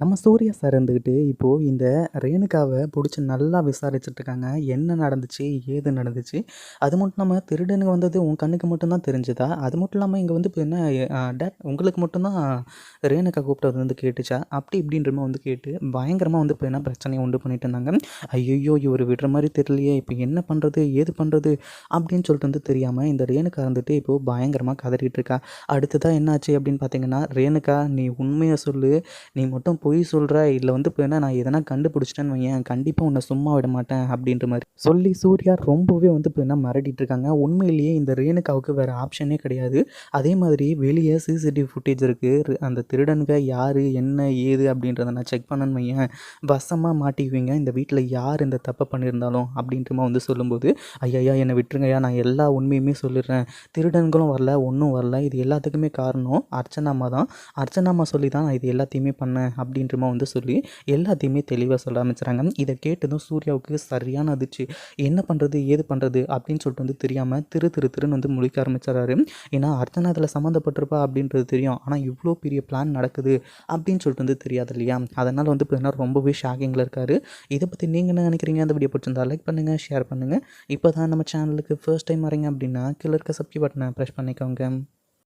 நம்ம சூர்யா சார் இருந்துக்கிட்டு இப்போது இந்த ரேணுகாவை பிடிச்சி நல்லா விசாரிச்சுட்ருக்காங்க. என்ன நடந்துச்சு? ஏது நடந்துச்சு? அது மட்டும் இல்லாமல் திருடனுங்க வந்தது உன் கண்ணுக்கு மட்டும்தான் தெரிஞ்சுதா? அது மட்டும் இல்லாமல் இங்கே வந்து இப்போ என்ன டேட் உங்களுக்கு மட்டும்தான் ரேணுகா கூப்பிட்டது வந்து கேட்டுச்சா? அப்படி இப்படின்றமா வந்து கேட்டு பயங்கரமாக வந்து இப்போ என்ன பிரச்சனையை உண்டு பண்ணிட்டு இருந்தாங்க. ஐயோ இவர் விடுற மாதிரி தெரியலையே. இப்போ என்ன பண்ணுறது ஏது பண்ணுறது அப்படின்னு சொல்லிட்டு வந்து தெரியாமல் இந்த ரேணுகா இருந்துட்டு இப்போது பயங்கரமாக கதறிட்டு இருக்கா. அடுத்ததாக என்னாச்சு அப்படின்னு பார்த்தீங்கன்னா ரேணுகா நீ உண்மையை சொல்லு. நீ மட்டும் பொய் சொல்கிற இல்லை வந்து இப்போ என்ன நான் எதனா கண்டுபிடிச்சிட்டேன்னு வையேன் கண்டிப்பாக உன்னை சும்மா விட மாட்டேன் அப்படின்ற மாதிரி. சொல்லி சூர்யா ரொம்பவே வந்து இப்போ என்ன மிரட்டிட்டு இருக்காங்க. உண்மையிலேயே இந்த ரேணுகாவுக்கு வேறு ஆப்ஷனே கிடையாது. அதே மாதிரி வெளியே சிசிடிவி ஃபுட்டேஜ் இருக்குது அந்த திருடனுங்க யார் என்ன ஏது அப்படின்றத நான் செக் பண்ணேன்னு வையேன். வசமாக மாட்டிக்குவீங்க. இந்த வீட்டில் யார் இந்த தப்பை பண்ணியிருந்தாலும் அப்படின்றமா வந்து சொல்லும்போது ஐயா என்னை விட்டுருங்கய்யா நான் எல்லா உண்மையுமே சொல்லிடுறேன். திருடன்களும் வரல ஒன்றும் வரல. இது எல்லாத்துக்குமே காரணம் அர்ச்சனாமா தான். அர்ச்சனாமா சொல்லி தான் நான் இது எல்லாத்தையுமே பண்ணேன் அப்படி அப்படின்றமா வந்து சொல்லி எல்லாத்தையுமே தெளிவாக சொல்ல ஆரம்பிச்சுறாங்க இதை கேட்டதும் சூர்யாவுக்கு சரியான அதிர்ச்சி. என்ன பண்ணுறது ஏது பண்ணுறது அப்படின்னு சொல்லிட்டு வந்து தெரியாமல் திரு திரு திருன்னு வந்து முழிக்க ஆரம்பிச்சிடறாரு. ஏன்னா அர்ச்சனா அதில் சம்மந்தப்பட்டிருப்பா அப்படின்றது தெரியும். ஆனால் இவ்வளோ பெரிய பிளான் நடக்குது அப்படின்னு சொல்லிட்டு வந்து தெரியாது இல்லையா? அதனால் வந்து பார்த்தீங்கன்னா ரொம்பவே ஷாக்கிங்கில் இருக்கார். இதை பற்றி நீங்கள் என்ன நினைக்கிறீங்க? அந்த வீடியோ பிடிச்சிருந்தா லைக் பண்ணுங்கள் ஷேர் பண்ணுங்கள் இப்போ தான் நம்ம சேனலுக்கு ஃபர்ஸ்ட் டைம் வரீங்க அப்படின்னா கீழே இருக்க சப்ஸ்கிரைப் பட்டனை ப்ரெஸ் பண்ணிக்கோங்க.